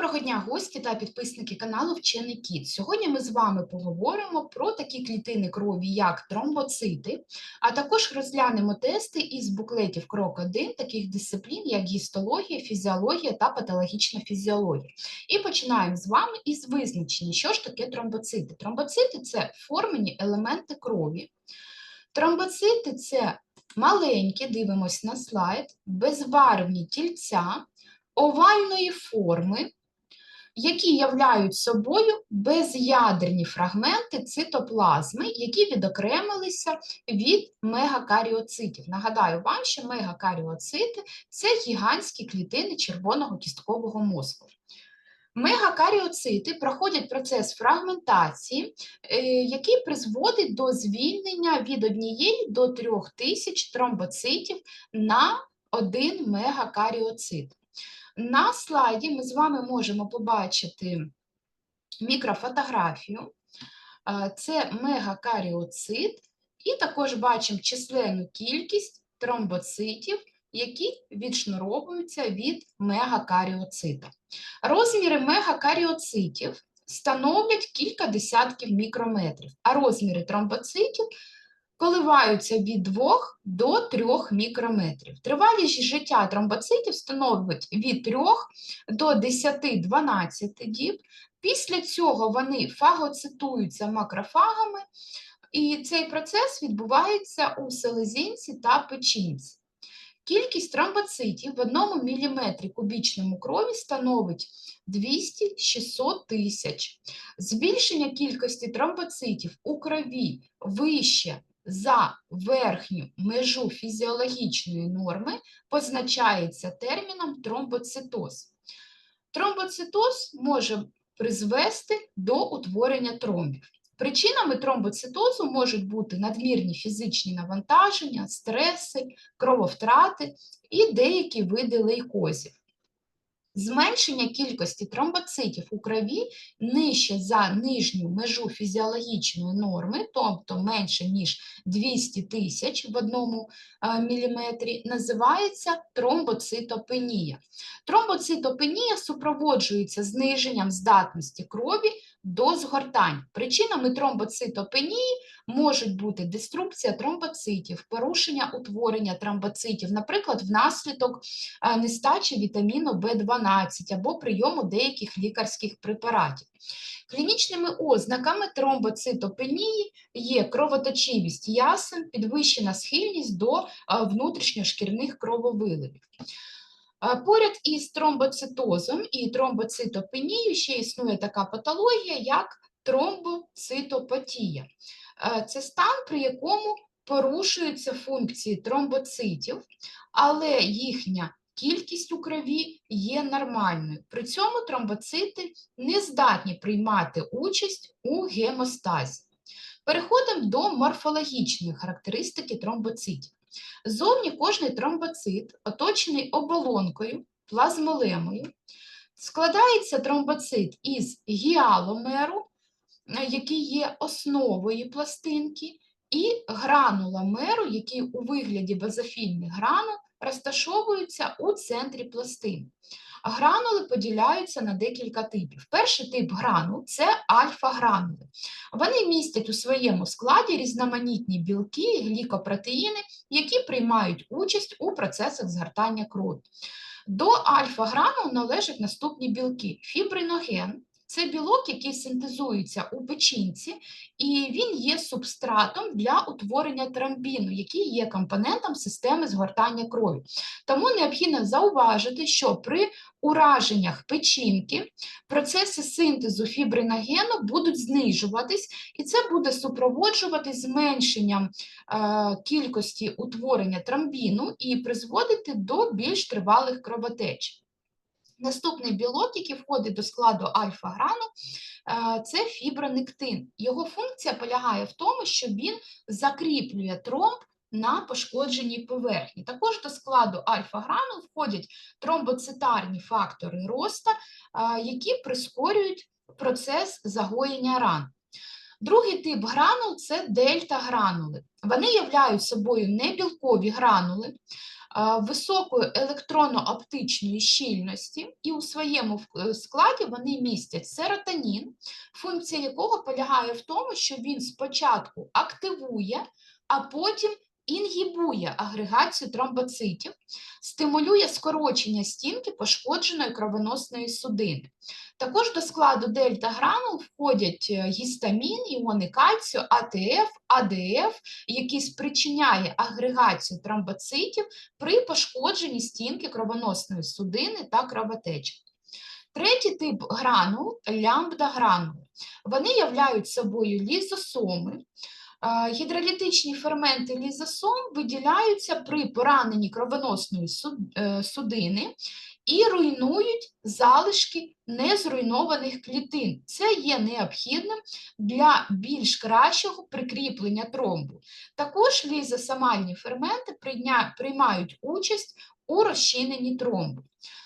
Доброго дня, гості та підписники каналу Вчений Кіт. Сьогодні ми з вами поговоримо про такі клітини крові, як тромбоцити, а також розглянемо тести із буклетів крок 1 таких дисциплін, як гістологія, фізіологія та патологічна фізіологія. І починаємо з вами із визначення, що ж таке тромбоцити. Тромбоцити це формені елементи крові. Тромбоцити це маленькі, дивимось на слайд, безбарвні тільця овальної форми, які являють собою без'ядерні фрагменти цитоплазми, які відокремилися від мегакаріоцитів. Нагадаю вам, що мегакаріоцити це гігантські клітини червоного кісткового мозку. Мегакаріоцити проходять процес фрагментації, е, який призводить до звільнення від однієї до трьох тисяч тромбоцитів на один мегакаріоцит. На слайді ми з вами можемо побачити мікрофотографію. Е, Це мегакаріоцит, і також бачимо численну кількість тромбоцитів, які відшнуровуються від мегакаріоцита. Розміри мегакаріоцитів становлять кілька десятків мікрометрів, а розміри тромбоцитів коливаються від 2 до 3 мікрометрів. Тривалість життя тромбоцитів становить від 3 до 10-12 діб. Після цього вони фагоцитуються макрофагами, і цей процес відбувається у селезінці та печінці. Кількість тромбоцитів в одному міліметрі кубічному крові становить 200-600 тисяч. Збільшення кількості тромбоцитів у крові вище за верхню межу фізіологічної норми позначається терміном тромбоцитоз. Тромбоцитоз може призвести до утворення тромбів. Причинами тромбоцитозу можуть бути надмірні фізичні навантаження, стреси, крововтрати і деякі види лейкозів. Зменшення кількості тромбоцитів у крові нижче за нижню межу фізіологічної норми, тобто менше, ніж 200 тисяч в одному міліметрі, називається тромбоцитопенія. Тромбоцитопенія супроводжується зниженням здатності крові до згортань. Причинами тромбоцитопенії можуть бути деструкція тромбоцитів, порушення утворення тромбоцитів, наприклад, внаслідок нестачі вітаміну В12 або прийому деяких лікарських препаратів. Клінічними ознаками тромбоцитопенії є кровоточивість ясен, підвищена схильність до внутрішньошкірних крововиливів. Поряд із тромбоцитозом і тромбоцитопенією ще існує така патологія, як тромбоцитопатія. Це стан, при якому порушуються функції тромбоцитів, але їхня кількість у крові є нормальною. При цьому тромбоцити не здатні приймати участь у гемостазі. Переходимо до морфологічної характеристики тромбоцитів. Зовні кожний тромбоцит, оточений оболонкою, плазмолемою, складається тромбоцит із гіаломеру, який є основою пластинки, і грануломеру, який у вигляді базофільних гранул розташовуються у центрі пластини. Гранули поділяються на декілька типів. Перший тип гранул це альфа-гранули. Вони містять у своєму складі різноманітні білки, глікопротеїни, які приймають участь у процесах згортання крові. До альфа-гранул належать наступні білки: фібриноген, це білок, який синтезується у печінці, і він є субстратом для утворення тромбіну, який є компонентом системи згортання крові. Тому необхідно зауважити, що при ураженнях печінки процеси синтезу фібриногену будуть знижуватись, і це буде супроводжуватись зменшенням е, кількості утворення тромбіну і призводити до більш тривалих кровотеч. Наступний білок, який входить до складу альфа-грану, е, це фібронектин. Його функція полягає в тому, що він закріплює тромб на пошкодженій поверхні. Також до складу альфа-грану входять тромбоцитарні фактори росту, е, які прискорюють процес загоєння ран. Другий тип гранул це дельта-гранули. Вони являють собою небілкові гранули високої електронно-оптичної щільності, і у своєму е, складі вони містять серотонін, функція якого полягає в тому, що він спочатку активує, а потім інгібує агрегацію тромбоцитів, стимулює скорочення стінки пошкодженої кровоносної судини. Також до складу дельта-гранул входять е, гістамін, іони кальцію, АТФ, АДФ, які спричиняє агрегацію тромбоцитів при пошкодженні стінки кровоносної судини та кровотечі. Третій тип гранул лямбда-гранули. Вони являють собою лізосоми. Гідролітичні ферменти лізосом виділяються при пораненні кровоносної е, судини і руйнують залишки незруйнованих клітин. Це є необхідним для більш кращого прикріплення тромбу. Також лізосомальні ферменти приймають участь у розчиненні тромбу.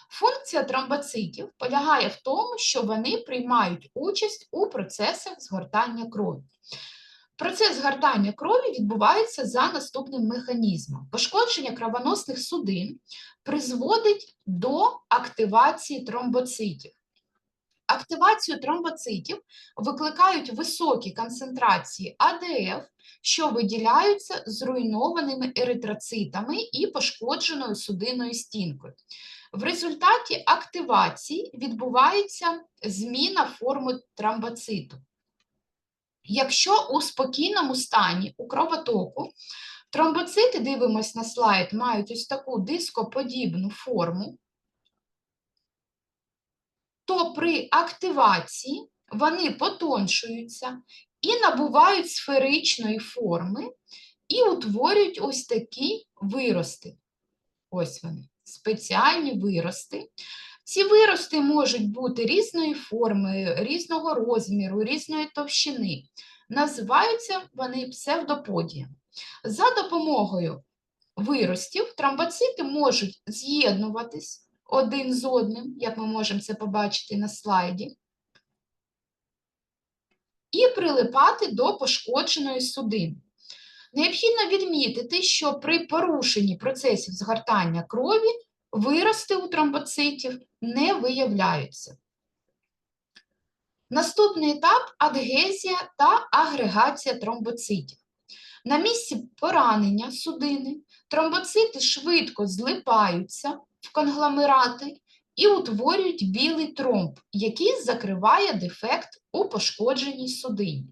Функція тромбоцитів полягає в тому, що вони приймають участь у процесах згортання крові. Процес згортання крові відбувається за наступним механізмом. Пошкодження кровоносних судин призводить до активації тромбоцитів. Активацію тромбоцитів викликають високі концентрації АДФ, що виділяються зруйнованими еритроцитами і пошкодженою судинною стінкою. В результаті активації відбувається зміна форми тромбоциту. Якщо у спокійному стані у кровотоку тромбоцити, дивимось на слайд, мають ось таку дископодібну форму, то при активації вони потоншуються і набувають сферичної форми і утворюють ось такі вирости. Ось вони, спеціальні вирости. Ці вирости можуть бути різної форми, різного розміру, різної товщини. Називаються вони псевдоподіями. За допомогою виростів тромбоцити можуть з'єднуватись один з одним, як ми можемо це побачити на слайді, і прилипати до пошкодженої судини. Необхідно відмітити, що при порушенні процесів згортання крові вирости у тромбоцитів не виявляються. Наступний етап адгезія та агрегація тромбоцитів. На місці поранення судини тромбоцити швидко злипаються в конгломерати і утворюють білий тромб, який закриває дефект у пошкодженій судині.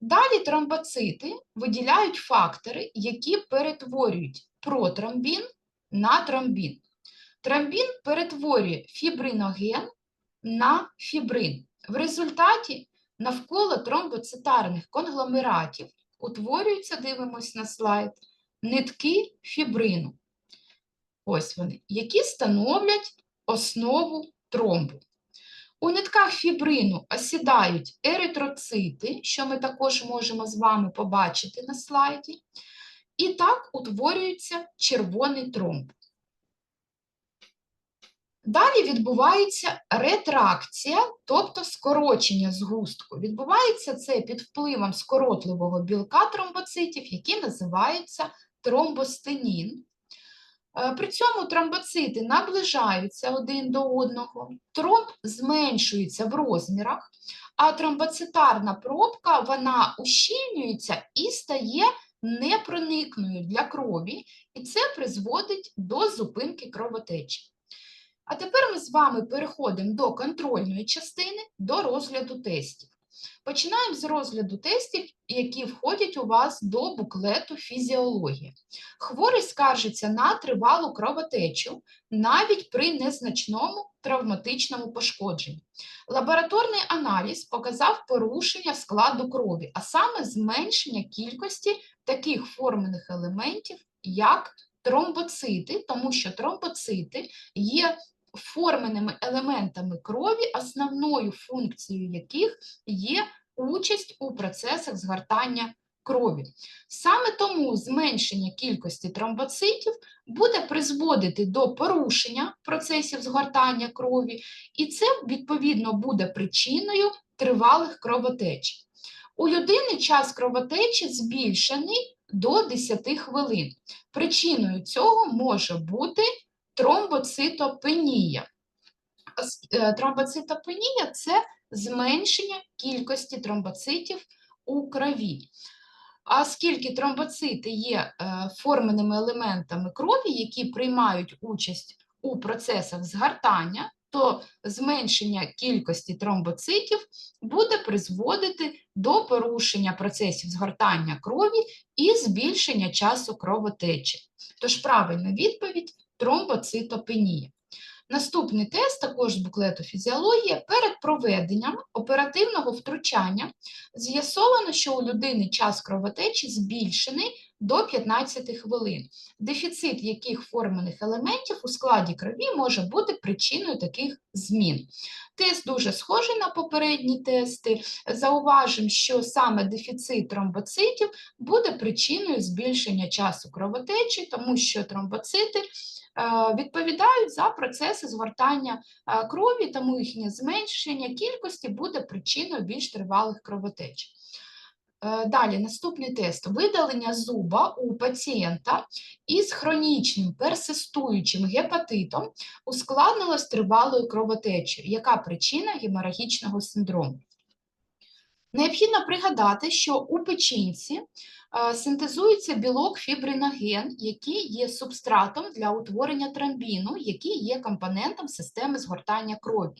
Далі тромбоцити виділяють фактори, які перетворюють протромбін на тромбін. Тромбін перетворює фібриноген на фібрин. В результаті навколо тромбоцитарних конгломератів утворюються, дивимось на слайд, нитки фібрину. Ось вони, які становлять основу тромбу. У нитках фібрину осідають еритроцити, що ми також можемо з вами побачити на слайді, і так утворюється червоний тромб. Далі відбувається ретракція, тобто скорочення згустку. Відбувається це під впливом скоротливого білка тромбоцитів, який називається тромбостенін. Е, При цьому тромбоцити наближаються один до одного, тромб зменшується в розмірах, а тромбоцитарна пробка вона ущільнюється і стає непроникною для крові, і це призводить до зупинки кровотечі. А тепер ми з вами переходимо до контрольної частини, до розгляду тестів. Починаємо з розгляду тестів, які входять у вас до буклету фізіологія. Хворий скаржиться на тривалу кровотечу навіть при незначному травматичному пошкодженні. Лабораторний аналіз показав порушення складу крові, а саме зменшення кількості таких формених елементів, як тромбоцити, тому що тромбоцити є форменими елементами крові, основною функцією яких є участь у процесах згортання крові. Саме тому зменшення кількості тромбоцитів буде призводити до порушення процесів згортання крові, і це, відповідно, буде причиною тривалих кровотеч. У людини час кровотечі збільшений до 10 хвилин. Причиною цього може бути тромбоцитопенія. Е, Тромбоцитопенія це зменшення кількості тромбоцитів у крові. А оскільки тромбоцити є е, форменими елементами крові, які приймають участь у процесах згортання, то зменшення кількості тромбоцитів буде призводити до порушення процесів згортання крові і збільшення часу кровотечі. Тож правильна відповідь тромбоцитопенія. Наступний тест, також з буклету фізіологія, перед проведенням оперативного втручання з'ясовано, що у людини час кровотечі збільшений до 15 хвилин, дефіцит яких формених елементів у складі крові може бути причиною таких змін. Тест дуже схожий на попередні тести. Зауважимо, що саме дефіцит тромбоцитів буде причиною збільшення часу кровотечі, тому що тромбоцити е, відповідають за процеси згортання е, крові, тому їхнє зменшення кількості буде причиною більш тривалих кровотеч. Е, Далі, наступний тест. Видалення зуба у пацієнта із хронічним персистуючим гепатитом ускладнилось тривалою кровотечею. Яка причина геморагічного синдрому? Необхідно пригадати, що у печінці синтезується білок фібриноген, який є субстратом для утворення тромбіну, який є компонентом системи згортання крові.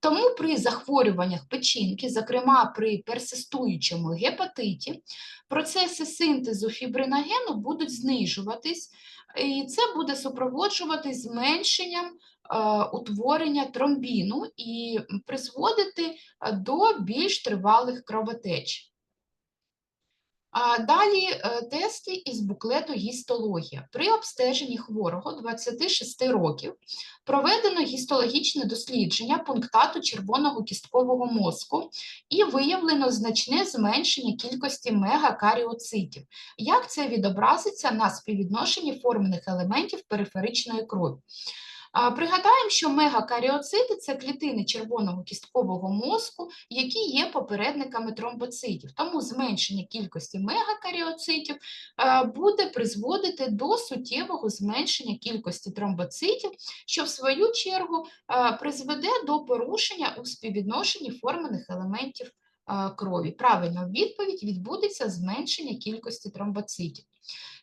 Тому при захворюваннях печінки, зокрема при персистуючому гепатиті, процеси синтезу фібриногену будуть знижуватись, і це буде супроводжуватись зменшенням е, утворення тромбіну і призводити е, до більш тривалих кровотеч. Далі е, тести із буклету гістологія. При обстеженні хворого 26 років проведено гістологічне дослідження пунктату червоного кісткового мозку і виявлено значне зменшення кількості мегакаріоцитів. Як це відобразиться на співвідношенні формених елементів периферичної крові? Пригадаємо, що мегакаріоцити – це клітини червоного кісткового мозку, які є попередниками тромбоцитів. Тому зменшення кількості мегакаріоцитів е, буде призводити до суттєвого зменшення кількості тромбоцитів, що в свою чергу е, призведе до порушення у співвідношенні формених елементів е, крові. Правильна відповідь відбудеться зменшення кількості тромбоцитів.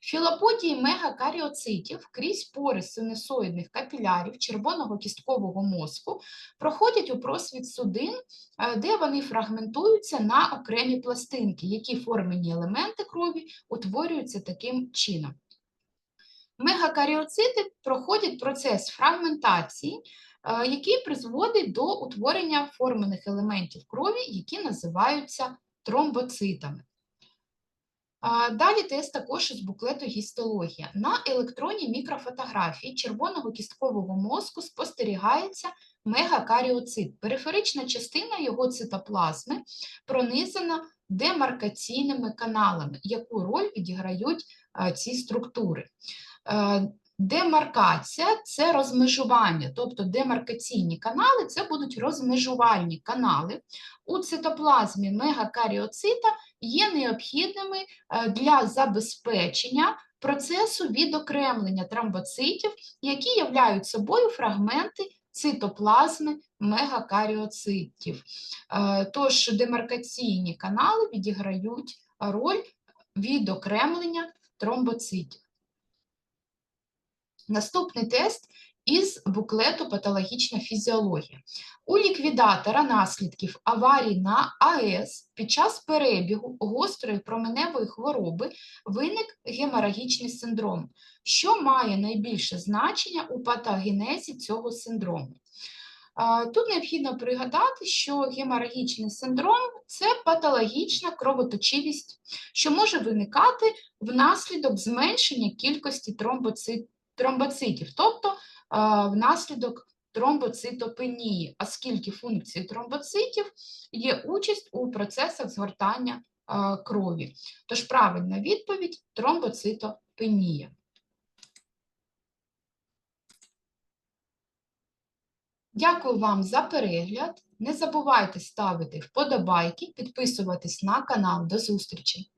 Філоподії мегакаріоцитів крізь пори синусоїдних капілярів червоного кісткового мозку проходять у просвіт судин, е, де вони фрагментуються на окремі пластинки, які формені елементи крові утворюються таким чином. Мегакаріоцити проходять процес фрагментації, е, який призводить до утворення формених елементів крові, які називаються тромбоцитами. Далі тест також із буклету гістологія. На електронній мікрофотографії червоного кісткового мозку спостерігається мегакаріоцит. Периферична частина його цитоплазми пронизана демаркаційними каналами, яку роль відіграють ці структури. Демаркація це розмежування, тобто демаркаційні канали це будуть розмежувальні канали. У цитоплазмі мегакаріоцита є необхідними е, для забезпечення процесу відокремлення тромбоцитів, які являють собою фрагменти цитоплазми мегакаріоцитів. Е, Тож демаркаційні канали відіграють роль відокремлення тромбоцитів. Наступний тест із буклету Патологічна фізіологія. У ліквідатора наслідків аварії на АЕС під час перебігу гострої променевої хвороби виник геморагічний синдром, що має найбільше значення у патогенезі цього синдрому. Тут необхідно пригадати, що геморагічний синдром це патологічна кровоточивість, що може виникати внаслідок зменшення кількості тромбоцит, тромбоцитів, тобто а, внаслідок тромбоцитопенії, оскільки функції тромбоцитів є участь у процесах згортання а, крові. Тож правильна відповідь тромбоцитопенія. Дякую вам за перегляд. Не забувайте ставити вподобайки, підписуватись на канал. До зустрічі!